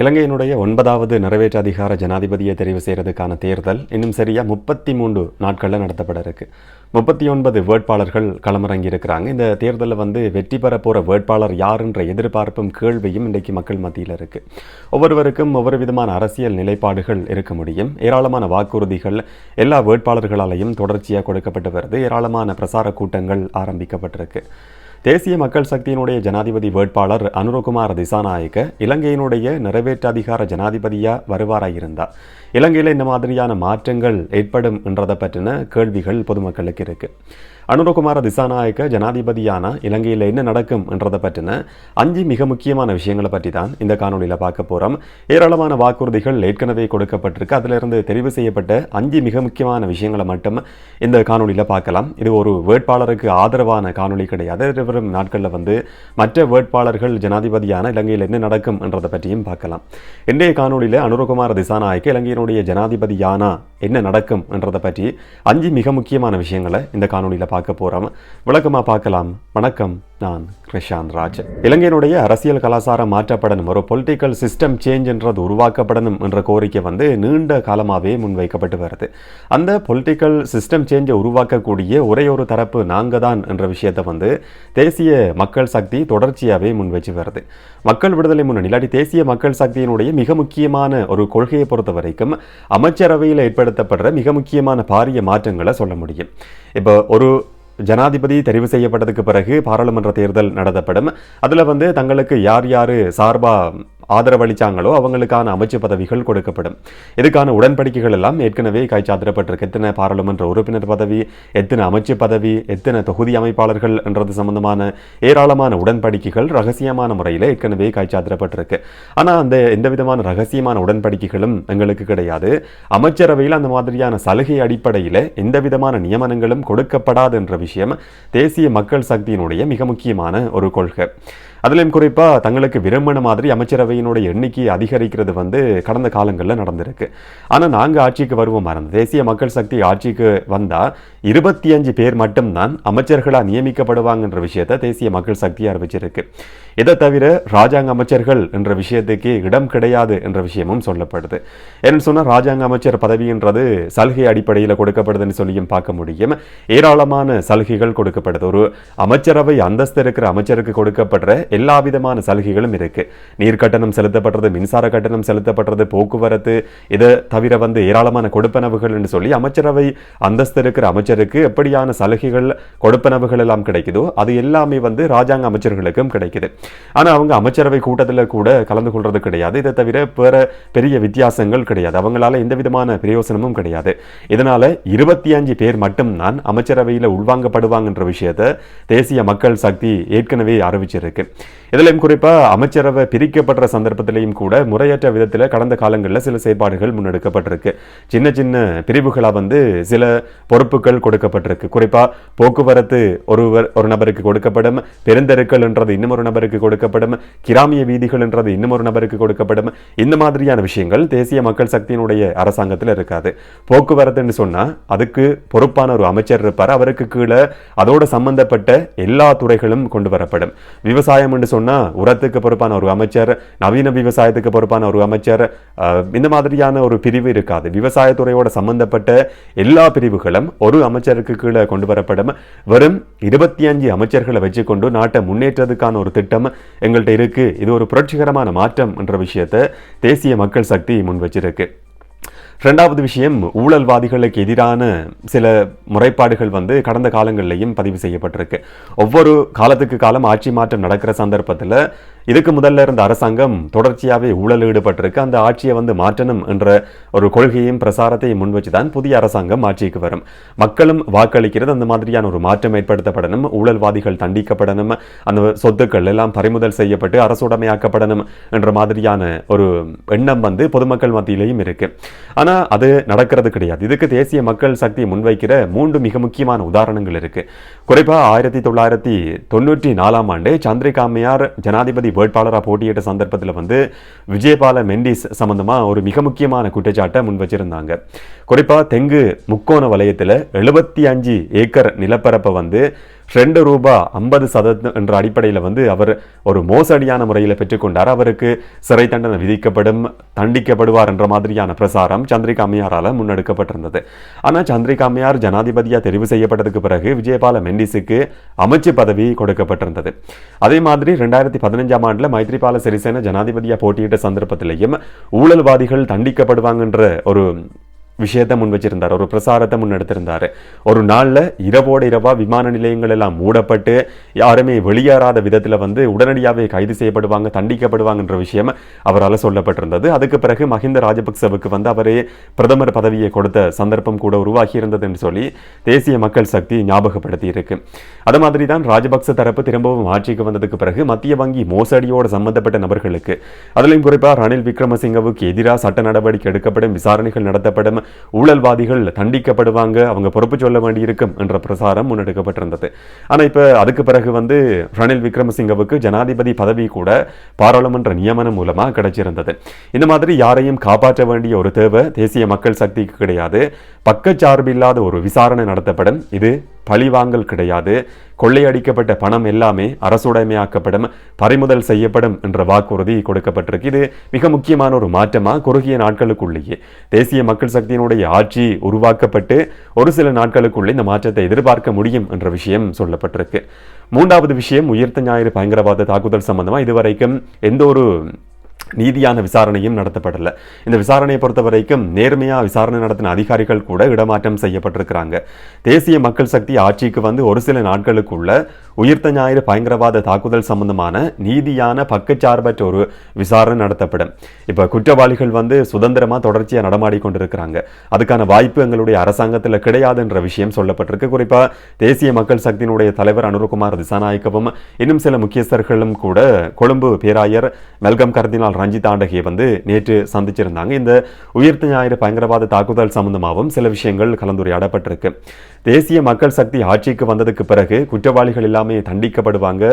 இலங்கையினுடைய ஒன்பதாவது நிறைவேற்று அதிகார ஜனாதிபதியை தெரிவு செய்கிறதுக்கான தேர்தல் இன்னும் சரியாக முப்பத்தி மூன்று நாட்களில் நடத்தப்பட இருக்கு முப்பத்தி ஒன்பது வேட்பாளர்கள் களமிறங்கி இருக்கிறாங்க. இந்த தேர்தலில் வந்து வெற்றி பெற போகிற வேட்பாளர் யாருன்ற எதிர்பார்ப்பும் கேள்வியும் இன்றைக்கு மக்கள் மத்தியில் இருக்கு. ஒவ்வொருவருக்கும் ஒவ்வொரு விதமான அரசியல் நிலைப்பாடுகள் இருக்க முடியும். ஏராளமான வாக்குறுதிகள் எல்லா வேட்பாளர்களாலையும் தொடர்ச்சியாக கொடுக்கப்பட்டு வருது. ஏராளமான பிரசார கூட்டங்கள் ஆரம்பிக்கப்பட்டிருக்கு. தேசிய மக்கள் சக்தியினுடைய ஜனாதிபதி வேட்பாளர் அனுரகுமார் திசாநாயக்க இலங்கையினுடைய நிறைவேற்றாதிகார ஜனாதிபதியா வருவாராயிருந்தார். இலங்கையில் இந்த மாதிரியான மாற்றங்கள் ஏற்படும் என்றதை பற்றின கேள்விகள் பொதுமக்களுக்கு இருக்கு. அனுரகுமார திசாநாயக்க ஜனாதிபதியானா இலங்கையில் என்ன நடக்கும் என்றதை பற்றின அஞ்சு மிக முக்கியமான விஷயங்களை பற்றி தான் இந்த காணொலியில் பார்க்க போகிறோம் ஏராளமான வாக்குறுதிகள் ஏற்கனவே கொடுக்கப்பட்டிருக்கு. அதிலிருந்து தெரிவு செய்யப்பட்ட அஞ்சு மிக முக்கியமான விஷயங்களை மட்டும் இந்த காணொலியில் பார்க்கலாம். இது ஒரு வேட்பாளருக்கு ஆதரவான காணொலி கிடையாது. வரும் நாட்களில் வந்து மற்ற வேட்பாளர்கள் ஜனாதிபதியான இலங்கையில் என்ன நடக்கும் என்றதை பற்றியும் பார்க்கலாம். இன்றைய காணொலியில் அனுரகுமார திசாநாயக்க இலங்கையினுடைய ஜனாதிபதியானா என்ன நடக்கும் என்றதை பற்றி அஞ்சு மிக முக்கியமான விஷயங்களை இந்த காணொலியில் பார்க்க போகிறோம் விளக்கமாக பார்க்கலாம். வணக்கம். நான் கிருஷாந்த் ராஜ். இலங்கையினுடைய அரசியல் கலாச்சாரம் மாற்றப்படணும் ஒரு பொலிட்டிக்கல் சிஸ்டம் சேஞ்ச் என்றது உருவாக்கப்படணும் என்ற கோரிக்கை வந்து நீண்ட காலமாகவே முன்வைக்கப்பட்டு வருது. அந்த பொலிட்டிக்கல் சிஸ்டம் சேஞ்சை உருவாக்கக்கூடிய ஒரே ஒரு தரப்பு நாங்கள் தான் என்ற விஷயத்தை வந்து தேசிய மக்கள் சக்தி தொடர்ச்சியாகவே முன்வச்சு வருது. மக்கள் விடுதலை முன்னணி இல்லாட்டி தேசிய மக்கள் சக்தியினுடைய மிக முக்கியமான ஒரு கொள்கையை பொறுத்த வரைக்கும் அமைச்சரவையில் ஏற்படுத்தப்படுற மிக முக்கியமான பாரிய மாற்றங்களை சொல்ல முடியும். இப்போ ஒரு ஜனாதிபதி தெரிவு செய்யப்பட்டதுக்கு பிறகு பாராளுமன்ற தேர்தல் நடத்தப்படும். அதில் வந்து தங்களுக்கு யார் யார் சார்பாக ஆதரவளிச்சாங்களோ அவங்களுக்கான அமைச்சு பதவிகள் கொடுக்கப்படும். இதுக்கான உடன்படிக்கைகள் எல்லாம் ஏற்கனவே கைச்சாத்திரப்பட்டிருக்கு எத்தனை பாராளுமன்ற உறுப்பினர் பதவி எத்தனை அமைச்சு பதவி எத்தனை தொகுதி அமைப்பாளர்கள் என்றது சம்பந்தமான ஏராளமான உடன்படிக்கைகள் ரகசியமான முறையில் ஏற்கனவே கைச்சாத்திரப்பட்டிருக்கு ஆனால் அந்த எந்த விதமான ரகசியமான உடன்படிக்கைகளும் எங்களுக்கு கிடையாது. அமைச்சரவையில் அந்த மாதிரியான சலுகை அடிப்படையில் எந்த விதமான நியமனங்களும் கொடுக்கப்படாது என்ற விஷயம் தேசிய மக்கள் சக்தியினுடைய மிக முக்கியமான ஒரு கொள்கை. அதுலேயும் குறிப்பாக தங்களுக்கு விரும்பின மாதிரி அமைச்சரவையினுடைய எண்ணிக்கை அதிகரிக்கிறது வந்து கடந்த காலங்களில் நடந்திருக்கு. ஆனால் நாங்கள் ஆட்சிக்கு வருவோம்? மறந்து தேசிய மக்கள் சக்தி ஆட்சிக்கு வந்தால் இருபத்தி அஞ்சு பேர் மட்டும்தான் அமைச்சர்களாக நியமிக்கப்படுவாங்கன்ற விஷயத்தை தேசிய மக்கள் சக்தி அறிவிச்சிருக்கு. இதை தவிர ராஜாங்க அமைச்சர்கள் என்ற விஷயத்துக்கு இடம் கிடையாது என்ற விஷயமும் சொல்லப்படுது. ஏன்னு சொன்னால் ராஜாங்க அமைச்சர் பதவின்றது சலுகை அடிப்படையில் கொடுக்கப்படுதுன்னு சொல்லியும் பார்க்க முடியும். ஏராளமான சலுகைகள் கொடுக்கப்படுது. ஒரு அமைச்சரவை அந்தஸ்து இருக்கிற அமைச்சருக்கு கொடுக்கப்படுற எல்லா விதமான சலுகைகளும் இருக்குது நீர் கட்டணம் செலுத்தப்படுறது மின்சார கட்டணம் செலுத்தப்படுறது போக்குவரத்து இதை தவிர வந்து ஏராளமான கொடுப்பனவுகள் என்று சொல்லி அமைச்சரவை அந்தஸ்து இருக்கிற அமைச்சருக்கு எப்படியான சலுகைகள் கொடுப்பனவுகள் எல்லாம் கிடைக்குதோ அது எல்லாமே வந்து ராஜாங்க அமைச்சர்களுக்கும் கிடைக்குது. ஆனால் அவங்க அமைச்சரவை கூட்டத்தில் கூட கலந்து கொள்வது கிடையாது. இதை தவிர வேற பெரிய வித்தியாசங்கள் கிடையாது. அவங்களால எந்த விதமான பிரயோசனமும் கிடையாது. இதனால இருபத்தி அஞ்சு பேர் மட்டும்தான் அமைச்சரவையில் உள்வாங்கப்படுவாங்கன்ற விஷயத்தை தேசிய மக்கள் சக்தி ஏற்கனவே அறிவிச்சிருக்கு. இதிலையும் குறிப்பாக அமைச்சரவை பிரிக்கப்படுற சந்தர்ப்பத்திலையும் கூட முறையற்ற விதத்தில் கடந்த காலங்களில் சில செயற்பாடுகள் முன்னெடுக்கப்பட்டிருக்கு. சின்ன சின்ன பிரிவுகளாக வந்து சில பொறுப்புகள் கொடுக்கப்பட்டிருக்கு. குறிப்பாக போக்குவரத்து ஒருவர் ஒரு நபருக்கு கொடுக்கப்படும் பெருந்தெருக்கள் என்றது இன்னும் ஒரு நபருக்கு கொடுக்கப்படும் கிராமிய வீதிகள் என்றது இன்னும் ஒரு நபருக்கு கொடுக்கப்படும். இந்த மாதிரியான விஷயங்கள் தேசிய மக்கள் சக்தியினுடைய அரசாங்கத்தில் இருக்காது. போக்குவரத்துன்னு சொன்னால் அதுக்கு பொறுப்பான ஒரு அமைச்சர் இருப்பார். அவருக்கு கீழே அதோடு சம்பந்தப்பட்ட எல்லா துறைகளும் கொண்டு வரப்படும். விவசாயம் என்று சொன்னால் உரத்துக்கு பொறுப்பான ஒரு அமைச்சர் நவீன விவசாயத்துக்கு பொறுப்பான ஒரு அமைச்சர் இந்த மாதிரியான ஒரு பிரிவு இருக்காது. விவசாயத்துறையோட சம்பந்தப்பட்ட எல்லா பிரிவுகளும் ஒரு அமைச்சருக்கு கீழே கொண்டு வரப்படும். வெறும் இருபத்தி அஞ்சு அமைச்சர்களை வச்சுக்கொண்டு நாட்டை முன்னேற்றதுக்கான ஒரு திட்டம் எங்கள்கிட்ட இருக்கு. இது ஒரு புரட்சிகரமான மாற்றம் என்ற விஷயத்தை தேசிய மக்கள் சக்தி முன் வச்சிருக்கு. ரெண்டாவது விஷயம் ஊழல்வாதிகளுக்கு எதிரான சில முறைப்பாடுகள் வந்து கடந்த காலங்களிலையும் பதிவு செய்யப்பட்டிருக்கு. ஒவ்வொரு காலத்துக்கு காலம் ஆட்சி மாற்றம் நடக்கிற சந்தர்ப்பத்தில் இதுக்கு முதல்ல இருந்த அரசாங்கம் தொடர்ச்சியாகவே ஊழல் ஈடுபட்டிருக்கு. அந்த ஆட்சியை வந்து மாற்றணும் என்ற ஒரு கொள்கையும் பிரசாரத்தையும் முன்வச்சு தான் புதிய அரசாங்கம் ஆட்சிக்கு வரும். மக்களும் வாக்களிக்கிறது அந்த மாதிரியான ஒரு மாற்றம் ஏற்படுத்தப்படணும். ஊழல்வாதிகள் தண்டிக்கப்படணும். அந்த சொத்துக்கள் எல்லாம் பறிமுதல் செய்யப்பட்டு அரசுடைமையாக்கப்படணும் என்ற மாதிரியான ஒரு எண்ணம் வந்து பொதுமக்கள் மத்தியிலையும் இருக்கு. ஆனா அது நடக்கிறது கிடையாது. இதுக்கு தேசிய மக்கள் சக்தி முன்வைக்கிற மூன்று மிக முக்கியமான உதாரணங்கள் இருக்கு. குறிப்பாக ஆயிரத்தி தொள்ளாயிரத்தி தொண்ணூற்றி நாலாம் ஆண்டு சந்திரிகாமையார் ஜனாதிபதி வேட்பாளராக போட்டியிட்ட சந்தர்ப்பத்தில் வந்து விஜயபால மெண்டிஸ் சம்பந்தமாக ஒரு மிக முக்கியமான குற்றச்சாட்டை முன் வச்சிருந்தாங்க. குறிப்பா தெங்கு முக்கோண வலயத்தில் எழுபத்தி அஞ்சு ஏக்கர் நிலப்பரப்பை வந்து ரெண்டு ரூபா ஐம்பது சதவீதம் என்ற அடிப்படையில் வந்து அவர் ஒரு மோசடியான முறையில் பெற்றுக்கொண்டார். அவருக்கு சிறை தண்டனை விதிக்கப்படும் தண்டிக்கப்படுவார் என்ற மாதிரியான பிரசாரம் சந்திரிகா அம்மையாரால் முன்னெடுக்கப்பட்டிருந்தது. ஆனால் சந்திரிகா அம்மையார் ஜனாதிபதியாக தெரிவு செய்யப்பட்டதுக்கு பிறகு விஜயபால மெண்டிஸுக்கு அமைச்சு பதவி கொடுக்கப்பட்டிருந்தது. அதே மாதிரி ரெண்டாயிரத்தி பதினஞ்சாம் ஆண்டில் மைத்ரிபால சிறிசேன ஜனாதிபதியாக போட்டியிட்ட சந்தர்ப்பத்திலையும் ஊழல்வாதிகள் தண்டிக்கப்படுவாங்கன்ற ஒரு விஷயத்தை முன் வச்சிருந்தார். ஒரு பிரசாரத்தை முன்னெடுத்திருந்தார் ஒரு நாளில் இரவோட இரவாக விமான நிலையங்கள் எல்லாம் மூடப்பட்டு யாருமே வெளியேறாத விதத்தில் வந்து உடனடியாகவே கைது செய்யப்படுவாங்க தண்டிக்கப்படுவாங்கன்ற விஷயம் அவரால் சொல்லப்பட்டிருந்தது. அதுக்கு பிறகு மஹிந்த ராஜபக்சவுக்கு வந்து அவரே பிரதமர் பதவியை கொடுத்த சந்தர்ப்பம் கூட உருவாகி இருந்ததுன்னு சொல்லி தேசிய மக்கள் சக்தி ஞாபகப்படுத்தி இருக்கு அது மாதிரி தான் ராஜபக்ச தரப்பு திரும்பவும் ஆட்சிக்கு வந்ததுக்கு பிறகு மத்திய வங்கி மோசடியோடு சம்பந்தப்பட்ட நபர்களுக்கு அதிலையும் குறிப்பாக ரணில் விக்ரமசிங்கவுக்கு எதிராக சட்ட நடவடிக்கை எடுக்கப்படும் விசாரணைகள் நடத்தப்படும் ஊழல்வாதிகள் தண்டிக்கப்படுவாங்க அவங்க பொறுப்பு சொல்ல வேண்டியிருக்கும் என்ற பிரசாரம் முன்னெடுக்கப்பட்டிருந்தது. ஆனால் இப்போ அதுக்கு பிறகு வந்து ரணில் விக்ரமசிங்கவுக்கு ஜனாதிபதி பதவி கூட பாராளுமன்ற நியமனம் மூலமாக கிடைச்சிருந்தது. இந்த மாதிரி யாரையும் காப்பாற்ற வேண்டிய ஒரு தேவை தேசிய மக்கள் சக்திக்கு கிடையாது. பக்கச்சார்பில்லாத ஒரு விசாரணை நடத்தப்படும். இது பழிவாங்கல் கிடையாது. கொள்ளையடிக்கப்பட்ட பணம் எல்லாமே அரசுடைமையாக்கப்படும் பறிமுதல் செய்யப்படும் என்ற வாக்குறுதி கொடுக்கப்பட்டிருக்கு. இது மிக முக்கியமான ஒரு மாற்றமாக குறுகிய நாட்களுக்குள்ளேயே. தேசிய மக்கள் சக்தியினுடைய ஆட்சி உருவாக்கப்பட்டு ஒரு சில நாட்களுக்குள்ளே இந்த மாற்றத்தை எதிர்பார்க்க முடியும் என்ற விஷயம் சொல்லப்பட்டிருக்கு. மூன்றாவது விஷயம் உயிர்த்த ஞாயிறு பயங்கரவாத தாக்குதல் சம்பந்தமாக இதுவரைக்கும் எந்த ஒரு நீதியான விசாரணையும் நடத்தப்படல. இந்த விசாரணையை பொறுத்த வரைக்கும் நேர்மையாக விசாரணை நடத்தின அதிகாரிகள் கூட இடமாற்றம் செய்யப்பட்டிருக்கிறாங்க. தேசிய மக்கள் சக்தி ஆட்சிக்கு வந்து ஒரு சில நாட்களுக்குள்ள உயிர்த்த ஞாயிறு பயங்கரவாத தாக்குதல் சம்பந்தமான நீதியான பக்கச்சார்பற்ற ஒரு விசாரணை நடத்தப்படும் இப்போ குற்றவாளிகள் வந்து சுதந்திரமாக தொடர்ச்சியாக நடமாடி கொண்டிருக்கிறாங்க அதுக்கான வாய்ப்பு எங்களுடைய அரசாங்கத்தில் கிடையாதுன்ற விஷயம் சொல்லப்பட்டிருக்கு குறிப்பாக தேசிய மக்கள் சக்தியினுடைய தலைவர் அனுருகுமார் திசாநாயக்கவும் இன்னும் சில முக்கியஸ்தர்களும் கூட கொழும்பு பேராயர் மெல்கம் கர்தினால் ரஞ்சித் ஆண்டகியை வந்து நேற்று சந்திச்சிருந்தாங்க இந்த உயிர்த்த ஞாயிறு பயங்கரவாத தாக்குதல் சம்பந்தமாகவும் சில விஷயங்கள் கலந்துரையாடப்பட்டிருக்கு தேசிய மக்கள் சக்தி ஆட்சிக்கு வந்ததுக்கு பிறகு குற்றவாளிகள் எல்லாமே தண்டிக்கப்படுவாங்க.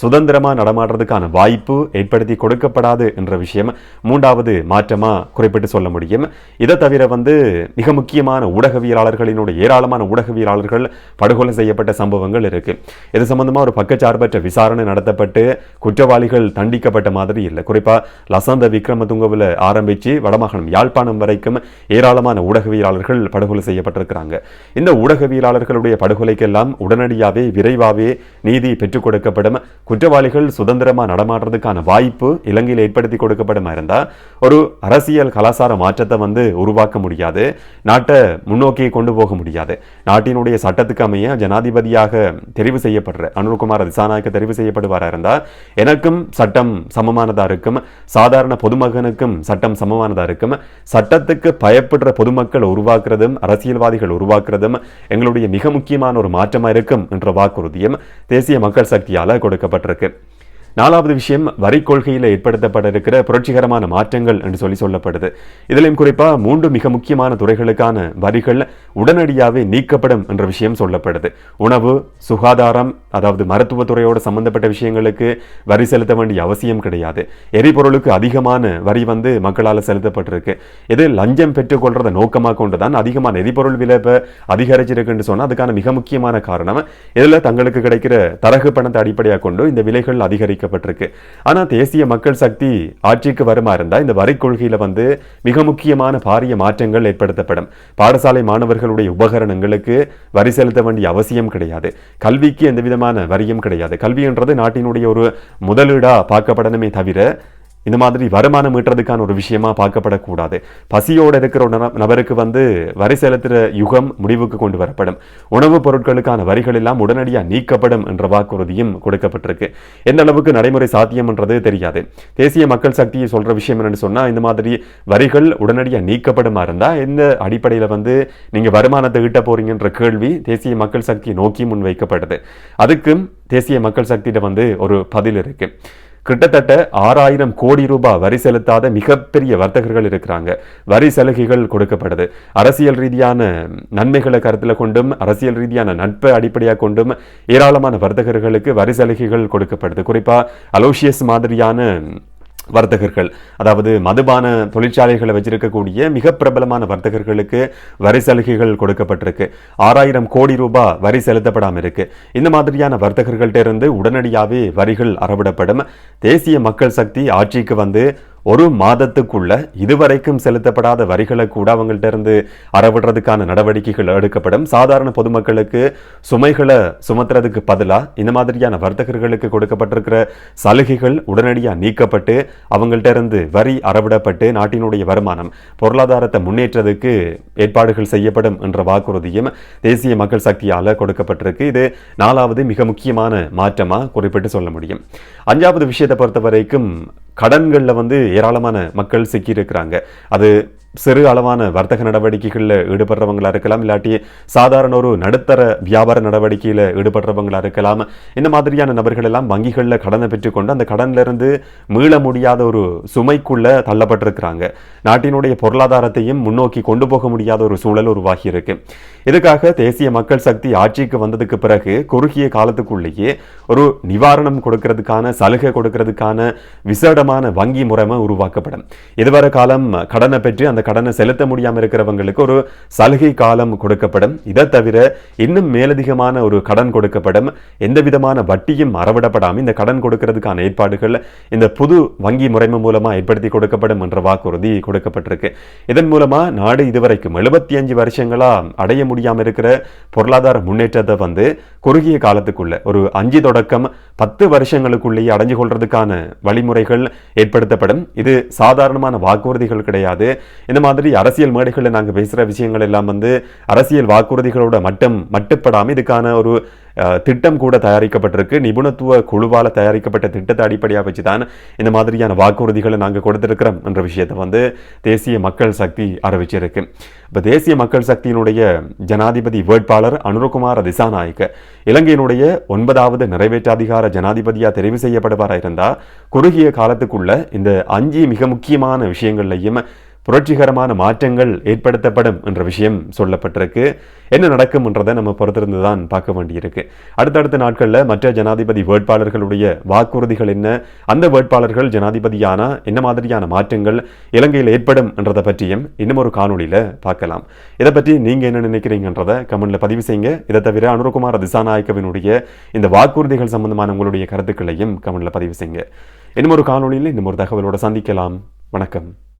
சுதந்திரமா நடமாடுறதுக்கான வாய்ப்பு ஏற்படுத்தி கொடுக்கப்படாது என்ற விஷயம் மூன்றாவது மாற்றமா குறிப்பிட்டு சொல்ல முடியும். இதை தவிர வந்து மிக முக்கியமான ஊடகவியலாளர்களினுடைய ஏராளமான ஊடகவியலாளர்கள் படுகொலை செய்யப்பட்ட சம்பவங்கள் இருக்கு. இது சம்பந்தமாக ஒரு பக்கச்சார்பற்ற விசாரணை நடத்தப்பட்டு குற்றவாளிகள் தண்டிக்கப்பட்ட மாதிரி இல்லை. குறிப்பா லசந்த விக்ரமதுங்கவில் ஆரம்பிச்சு வடமாகாணம் யாழ்ப்பாணம் வரைக்கும் ஏராளமான ஊடகவியலாளர்கள் படுகொலை செய்யப்பட்டிருக்கிறாங்க. இந்த ஊடகவியலாளர்களுடைய படுகொலைக்கெல்லாம் உடனடியாகவே விரைவாகவே நீதி பெற்றுக் கொடுக்கப்படும். குற்றவாளிகள் சுதந்திரமா நடமாடுறதுக்கான வாய்ப்பு இலங்கையில் ஏற்படுத்தி கொடுக்கப்படும் இருந்தால் ஒரு அரசியல் கலாச்சார மாற்றத்தை வந்து உருவாக்க முடியாது. நாட்டை முன்னோக்கி கொண்டு போக முடியாது. நாட்டினுடைய சட்டத்துக்கு அமைய ஜனாதிபதியாக தெரிவு செய்யப்படுற அனுர்குமார் திசாநாயக்க தெரிவு செய்யப்படுவாராக இருந்தால் எனக்கும் சட்டம் சமமானதா இருக்கும். சாதாரண பொதுமகனுக்கும் சட்டம் சமமானதா இருக்கும். சட்டத்துக்கு பயப்படுற பொதுமக்கள் உருவாக்குறதும் அரசியல்வாதிகள் உருவாக்குறதும் எங்களுடைய மிக முக்கியமான ஒரு மாற்றமா இருக்கும் என்ற வாக்குறுதியும் தேசிய மக்கள் சக்தியால கொடுக்கப்பட்டிருக்கு. நாலாவது விஷயம் வரி கொள்கையில் ஏற்படுத்தப்பட இருக்கிற புரட்சிகரமான மாற்றங்கள் என்று சொல்லி சொல்லப்படுது. இதிலையும் குறிப்பாக மூன்று மிக முக்கியமான துறைகளுக்கான வரிகள் உடனடியாகவே நீக்கப்படும் என்ற விஷயம் சொல்லப்படுது. உணவு சுகாதாரம் அதாவது மருத்துவத்துறையோடு சம்பந்தப்பட்ட விஷயங்களுக்கு வரி செலுத்த வேண்டிய அவசியம் கிடையாது. எரிபொருளுக்கு அதிகமான வரி வந்து மக்களால் செலுத்தப்பட்டிருக்கு. இது லஞ்சம் பெற்றுக்கொள்றதை நோக்கமாக கொண்டு தான் அதிகமான எரிபொருள் விலை இப்போ அதிகரிச்சிருக்குன்னு சொன்னால் அதுக்கான மிக முக்கியமான காரணம் இதில் தங்களுக்கு கிடைக்கிற தரகு பணத்தை அடிப்படையாக கொண்டு இந்த விலைகள் அதிகரிக்கப்பட்டிருக்கு ஆனால் தேசிய மக்கள் சக்தி ஆட்சிக்கு வருமா இருந்தால் இந்த வரி கொள்கையில் வந்து மிக முக்கியமான பாரிய மாற்றங்கள் ஏற்படுத்தப்படும். பாடசாலை மாணவர்களுடைய உபகரணங்களுக்கு வரி செலுத்த வேண்டிய அவசியம் கிடையாது. கல்விக்கு எந்த விதமான வரியும் கிடையாது. கல்வின்றது நாட்டினுடைய ஒரு முதலீடாக பார்க்கப்படணுமே தவிர இந்த மாதிரி வருமானம் ஈட்டுறதுக்கான ஒரு விஷயமா பார்க்கப்படக்கூடாது. பசியோடு இருக்கிற ஒரு நபருக்கு வந்து வரி செலுத்துகிற யுகம் முடிவுக்கு கொண்டு வரப்படும். உணவுப் பொருட்களுக்கான வரிகள் எல்லாம் உடனடியாக நீக்கப்படும் என்ற வாக்குறுதியும் கொடுக்கப்பட்டிருக்கு. எந்த அளவுக்கு நடைமுறை சாத்தியம்ன்றது தெரியாது. தேசிய மக்கள் சக்தியை சொல்ற விஷயம் என்னன்னு சொன்னா இந்த மாதிரி வரிகள் உடனடியாக நீக்கப்படுமா இருந்தா எந்த அடிப்படையில் வந்து நீங்க வருமானத்தை ஈட்ட போறீங்கன்ற கேள்வி தேசிய மக்கள் சக்தியை நோக்கி முன்வைக்கப்படுது. அதுக்கும் தேசிய மக்கள் சக்தியிட வந்து ஒரு பதில் இருக்கு. கிட்டத்தட்ட ஆறாயிரம் கோடி ரூபாய் வரி செலுத்தாத மிகப்பெரிய வர்த்தகர்கள் இருக்கிறாங்க. வரி சலுகைகள் கொடுக்கப்படுது. அரசியல் ரீதியான நன்மைகளை கருத்தில் கொண்டும் அரசியல் ரீதியான நட்பை அடிப்படையாக கொண்டும் ஏராளமான வர்த்தகர்களுக்கு வரி சலுகைகள் கொடுக்கப்படுது. குறிப்பாக அலோசியஸ் மாதிரியான வர்த்தகர்கள். அதாவது மதுபான தொழிற்சாலைகளை வச்சிருக்கக்கூடிய மிக பிரபலமான வர்த்தகர்களுக்கு வரி சலுகைகள் கொடுக்கப்பட்டிருக்கு. ஆறாயிரம் கோடி ரூபாய் வரி செலுத்தப்படாமல் இருக்கு. இந்த மாதிரியான வர்த்தகர்கள்ட்ட இருந்து உடனடியாகவே வரிகள் அறவிடப்படும். தேசிய மக்கள் சக்தி ஆட்சிக்கு வந்து ஒரு மாதத்துக்குள்ள இதுவரைக்கும் செலுத்தப்படாத வரிகளை கூட அவங்கள்ட்ட இருந்து அறவிடுறதுக்கான நடவடிக்கைகள் எடுக்கப்படும். சாதாரண பொதுமக்களுக்கு சுமைகளை சுமத்துறதுக்கு பதிலாக இந்த மாதிரியான வர்த்தகர்களுக்கு கொடுக்கப்பட்டிருக்கிற சலுகைகள் உடனடியாக நீக்கப்பட்டு அவங்கள்ட்ட இருந்து வரி அறவிடப்பட்டு நாட்டினுடைய வருமானம் பொருளாதாரத்தை முன்னேற்றதுக்கு ஏற்பாடுகள் செய்யப்படும் என்ற வாக்குறுதியும் தேசிய மக்கள் சக்தியால் கொடுக்கப்பட்டிருக்கு. இது நாலாவது மிக முக்கியமான மாற்றமாக குறிப்பிட்டு சொல்ல முடியும். அஞ்சாவது விஷயத்தை பொறுத்த வரைக்கும் கடன்களில் வந்து ஏராளமான மக்கள் சிக்கியிருக்கிறாங்க. அது சிறு அளவான வர்த்தக நடவடிக்கைகளில் ஈடுபடுறவங்களா இருக்கலாம் இல்லாட்டி சாதாரண ஒரு நடுத்தர வியாபார நடவடிக்கையில் ஈடுபடுறவங்களாக இருக்கலாம். இந்த மாதிரியான நபர்கள் எல்லாம் வங்கிகளில் கடனை பெற்றுக்கொண்டு அந்த கடன்லேருந்து மீள முடியாத ஒரு சுமைக்குள்ள தள்ளப்பட்டிருக்கிறாங்க. நாட்டினுடைய பொருளாதாரத்தையும் முன்னோக்கி கொண்டு போக முடியாத ஒரு சூழல் உருவாகி இருக்கு. இதுக்காக தேசிய மக்கள் சக்தி ஆட்சிக்கு வந்ததுக்கு பிறகு குறுகிய காலத்துக்குள்ளேயே ஒரு நிவாரணம் கொடுக்கறதுக்கான சலுகை கொடுக்கறதுக்கான விசேடமான வங்கி முறைமை உருவாக்கப்படும். இதுவரை காலம் கடனை பெற்று அந்த கடனை செலுத்த முடியாமல் இருக்கிறவங்களுக்கு ஒரு சலுகை காலம் கொடுக்கப்படும். இதை தவிர இன்னும் மேலதிகமான ஒரு கடன் கொடுக்கப்படும். எந்த விதமான வட்டியும் அறவிடப்படாமல் இந்த கடன் கொடுக்கறதுக்கான ஏற்பாடுகள் இந்த புது வங்கி முறைமை மூலமா ஏற்படுத்தி கொடுக்கப்படும் என்ற வாக்குறுதி கொடுக்கப்பட்டிருக்கு. இதன் மூலமா நாடு இதுவரைக்கும் எழுபத்தி அஞ்சு வருஷங்களா அடைய முடியாமல் இருக்கிற பொருளாதார முன்னேற்றத்தை வந்து குறுகிய காலத்துக்குள்ள ஒரு அஞ்சு தொடக்கம் பத்து வருஷங்களுக்குள்ளேயே அடைஞ்சு கொள்றதுக்கான வழிமுறைகள் ஏற்படுத்தப்படும். இது சாதாரணமான வாக்குறுதிகள் கிடையாது. இந்த மாதிரி அரசியல் மேடைகளில் நாங்கள் பேசுகிற விஷயங்கள் எல்லாம் வந்து அரசியல் வாக்குறுதிகளோட மட்டும் மட்டுப்படாமல் இதுக்கான ஒரு திட்டம் கூட தயாரிக்கப்பட்டிருக்கு. நிபுணத்துவ குழுவால் தயாரிக்கப்பட்ட திட்டத்தை அடிப்படையாக வச்சு தான் இந்த மாதிரியான வாக்குறுதிகளை நாங்கள் கொடுத்துருக்கிறோம் என்ற விஷயத்தை வந்து தேசிய மக்கள் சக்தி அறிவிச்சிருக்கு. இப்போ தேசிய மக்கள் சக்தியினுடைய ஜனாதிபதி வேட்பாளர் அனுரகுமார திசாநாயக்க இலங்கையினுடைய ஒன்பதாவது நிறைவேற்றாதிகார ஜனாதிபதியாக தெரிவு செய்யப்படுவாரா இருந்தால் குறுகிய காலத்துக்குள்ள இந்த அஞ்சு மிக முக்கியமான விஷயங்கள்லையும் புரட்சிகரமான மாற்றங்கள் ஏற்படுத்தப்படும் என்ற விஷயம் சொல்லப்பட்டிருக்கு. என்ன நடக்கும்ன்றதை நம்ம பொறுத்திருந்து தான் பார்க்க வேண்டியிருக்கு. அடுத்தடுத்த நாட்களில் மற்ற ஜனாதிபதி வேட்பாளர்களுடைய வாக்குறுதிகள் என்ன? அந்த வேட்பாளர்கள் ஜனாதிபதியான என்ன மாதிரியான மாற்றங்கள் இலங்கையில் ஏற்படும் என்றதை பற்றியும் இன்னும் ஒரு காணொலியில் பார்க்கலாம். இதை பற்றி நீங்கள் என்ன நினைக்கிறீங்கன்றதை கமெண்ட்டில் பதிவு செய்யுங்க. இதை தவிர அனுரகுமார் திசாநாயக்கவினுடைய இந்த வாக்குறுதிகள் சம்பந்தமான உங்களுடைய கருத்துக்களையும் கமெண்ட்டில் பதிவு செய்யுங்க. இன்னும் ஒரு காணொலியில் இன்னும் ஒரு தகவலோட சந்திக்கலாம். வணக்கம்.